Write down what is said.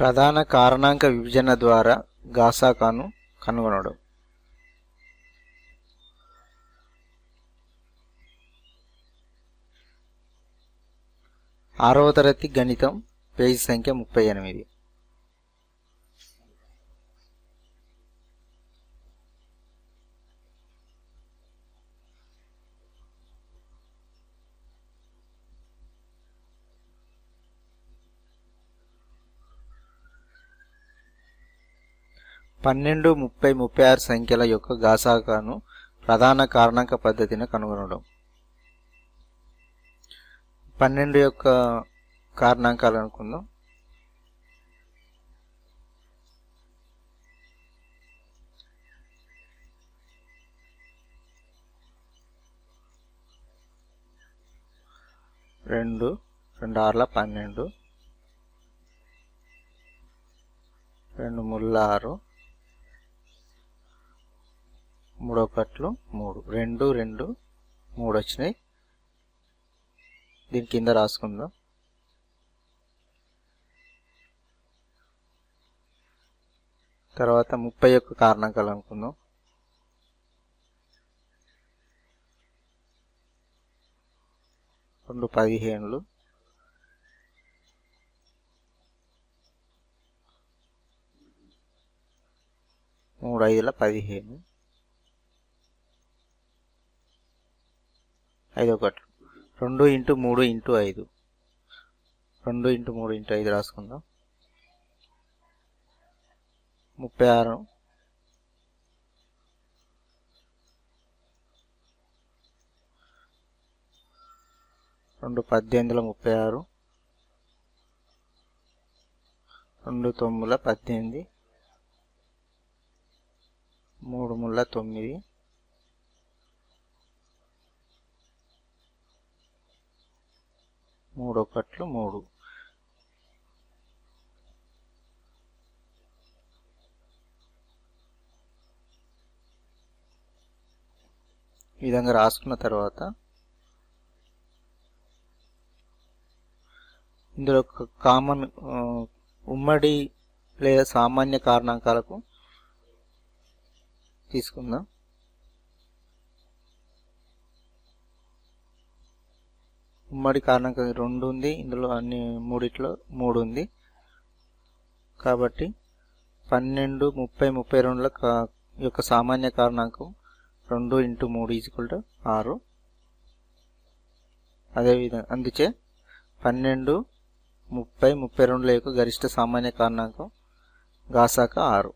ప్రధాన కారణాంక విభజన ద్వారా గాసాకాను కనుగొనడం. ఆరవ తరగతి గణితం పేజీ సంఖ్య ముప్పై ఎనిమిది. పన్నెండు ముప్పై ముప్పై ఆరు సంఖ్యల యొక్క గాసాకాను ప్రధాన కారణాంక పద్ధతిని కనుగొనడం. పన్నెండు యొక్క కారణాంకాలు అనుకుందాం. రెండు రెండు ఆరుల పన్నెండు. రెండు ముళ్ళ ఆరు మూడో కట్లు మూడు. రెండు రెండు మూడు వచ్చినాయి. దీని కింద రాసుకుందాం. తర్వాత ముప్పై ఒక్క కారణాంకాలు అనుకుందాం. రెండు పదిహేనులు. మూడు ఐదుల పదిహేను. ఐదు ఒకటి రెండు ఇంటూ మూడు ఇంటూ ఐదు. రెండు ఇంటూ మూడు ఇంటూ ఐదు రాసుకుందాం. ముప్పై ఆరు. రెండు పద్దెనిమిదిల ముప్పై ఆరు. రెండు తొమ్మిదిల పద్దెనిమిది. మూడు ముళ్ళ తొమ్మిది. మూడు ఒకట్లు మూడు. ఈ విధంగా రాసుకున్న తర్వాత ఇందులో కామన్ ఉమ్మడి లేదా సామాన్య కారణాంకాలకు తీసుకుందాం. ఉమ్మడి కారణాంకం రెండు ఉంది ఇందులో అన్ని మూడిట్లో మూడు ఉంది కాబట్టి పన్నెండు ముప్పై ముప్పై రెండుల యొక్క సామాన్య కారణాంకం రెండు ఇంటూ మూడు ఈజ్వల్ టు ఆరు. అదేవిధంగా అందుచే పన్నెండు ముప్పై ముప్పై రెండుల యొక్క గరిష్ట సామాన్య కారణాంకం గాసాక ఆరు.